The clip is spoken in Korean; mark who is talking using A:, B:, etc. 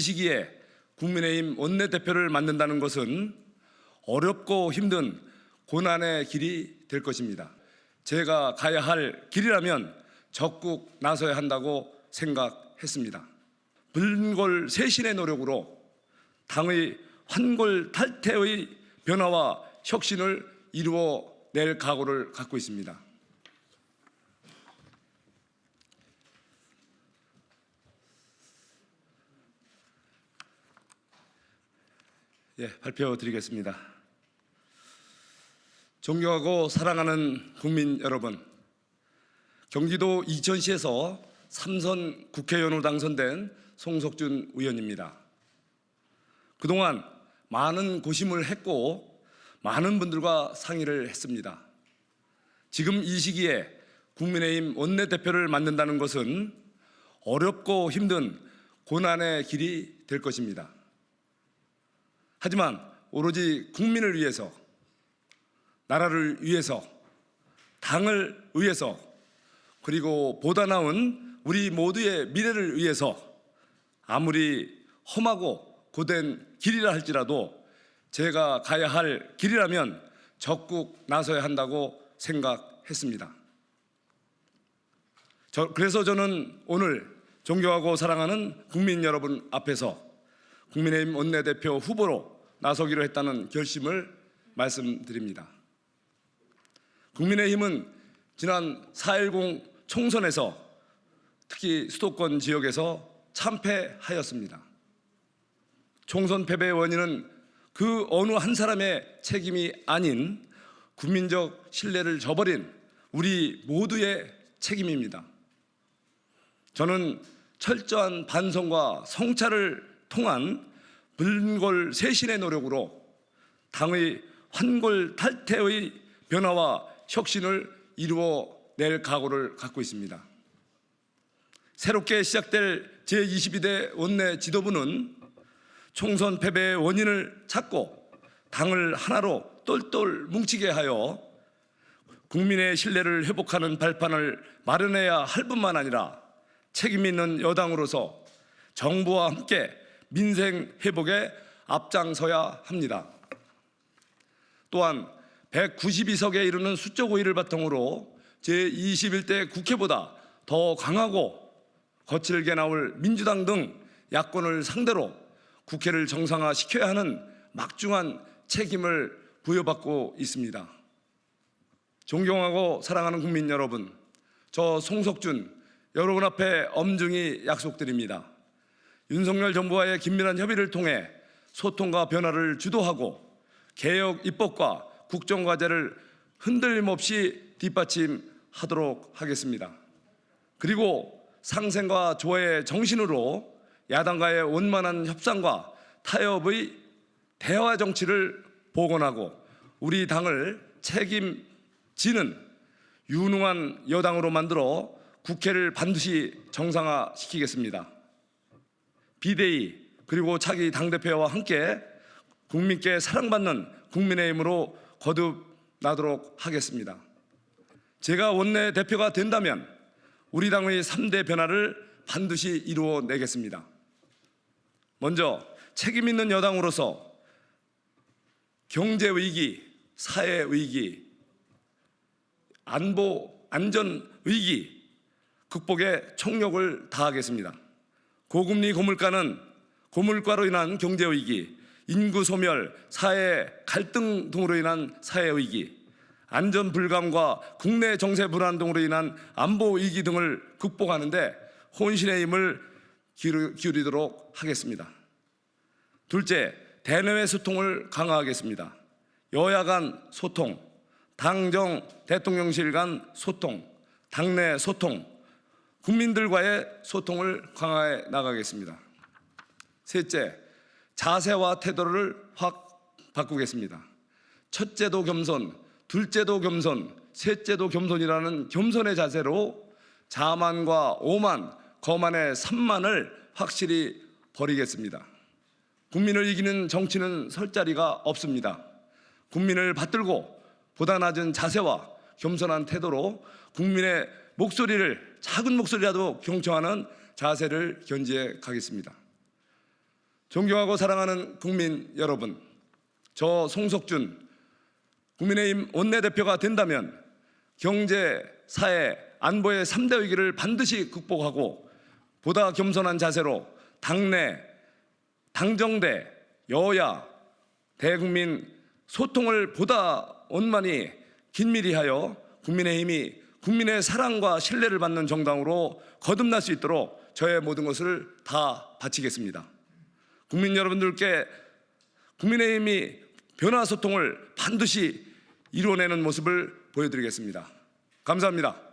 A: 이 시기에 국민의힘 원내대표를 만든다는 것은 어렵고 힘든 고난의 길이 될 것입니다. 제가 가야 할 길이라면 적극 나서야 한다고 생각했습니다. 불골 세신의 노력으로 당의 환골 탈태의 변화와 혁신을 이루어 낼 각오를 갖고 있습니다. 예, 발표드리겠습니다. 존경하고 사랑하는 국민 여러분, 경기도 이천시에서 삼선 국회의원으로 당선된 송석준 의원입니다. 그동안 많은 고심을 했고 많은 분들과 상의를 했습니다. 지금 이 시기에 국민의힘 원내대표를 만든다는 것은 어렵고 힘든 고난의 길이 될 것입니다. 하지만 오로지 국민을 위해서, 나라를 위해서, 당을 위해서, 그리고 보다 나은 우리 모두의 미래를 위해서 아무리 험하고 고된 길이라 할지라도 제가 가야 할 길이라면 적극 나서야 한다고 생각했습니다. 저, 그래서 저는 오늘 존경하고 사랑하는 국민 여러분 앞에서 국민의힘 원내대표 후보로 나서기로 했다는 결심을 말씀드립니다. 국민의힘은 지난 4.10 총선에서 특히 수도권 지역에서 참패하였습니다. 총선 패배의 원인은 그 어느 한 사람의 책임이 아닌 국민적 신뢰를 저버린 우리 모두의 책임입니다. 저는 철저한 반성과 성찰을 통한 불골 세신의 노력으로 당의 환골 탈태의 변화와 혁신을 이루어 낼 각오를 갖고 있습니다. 새롭게 시작될 제22대 원내 지도부는 총선 패배의 원인을 찾고 당을 하나로 똘똘 뭉치게 하여 국민의 신뢰를 회복하는 발판을 마련해야 할 뿐만 아니라 책임 있는 여당으로서 정부와 함께 민생 회복에 앞장서야 합니다. 또한 192석에 이르는 수적 우위를 바탕으로 제21대 국회보다 더 강하고 거칠게 나올 민주당 등 야권을 상대로 국회를 정상화시켜야 하는 막중한 책임을 부여받고 있습니다. 존경하고 사랑하는 국민 여러분, 저 송석준 여러분 앞에 엄중히 약속드립니다. 윤석열 정부와의 긴밀한 협의를 통해 소통과 변화를 주도하고 개혁 입법과 국정 과제를 흔들림 없이 뒷받침하도록 하겠습니다. 그리고 상생과 조화의 정신으로 야당과의 원만한 협상과 타협의 대화 정치를 복원하고 우리 당을 책임지는 유능한 여당으로 만들어 국회를 반드시 정상화시키겠습니다. 비대위 그리고 차기 당대표와 함께 국민께 사랑받는 국민의힘으로 거듭나도록 하겠습니다. 제가 원내 대표가 된다면 우리 당의 3대 변화를 반드시 이루어내겠습니다. 먼저 책임 있는 여당으로서 경제 위기, 사회 위기, 안보, 안전 위기 극복에 총력을 다하겠습니다. 고금리 고물가는 고물가로 인한 경제 위기, 인구 소멸, 사회 갈등 등으로 인한 사회 위기, 안전 불감과 국내 정세 불안 등으로 인한 안보 위기 등을 극복하는데 혼신의 힘을 기울이도록 하겠습니다. 둘째, 대내외 소통을 강화하겠습니다. 여야 간 소통, 당정 대통령실 간 소통, 당내 소통, 국민들과의 소통을 강화해 나가겠습니다. 셋째, 자세와 태도를 확 바꾸겠습니다. 첫째도 겸손, 둘째도 겸손, 셋째도 겸손이라는 겸손의 자세로 자만과 오만, 거만의 산만을 확실히 버리겠습니다. 국민을 이기는 정치는 설 자리가 없습니다. 국민을 받들고 보다 낮은 자세와 겸손한 태도로 국민의 목소리를 작은 목소리라도 경청하는 자세를 견지해 가겠습니다. 존경하고 사랑하는 국민 여러분, 저 송석준 국민의힘 원내대표가 된다면 경제, 사회, 안보의 3대 위기를 반드시 극복하고 보다 겸손한 자세로 당내, 당정대, 여야, 대국민 소통을 보다 원만히 긴밀히 하여 국민의힘이 국민의 사랑과 신뢰를 받는 정당으로 거듭날 수 있도록 저의 모든 것을 다 바치겠습니다. 국민 여러분들께 국민의힘이 변화 소통을 반드시 이루어내는 모습을 보여드리겠습니다. 감사합니다.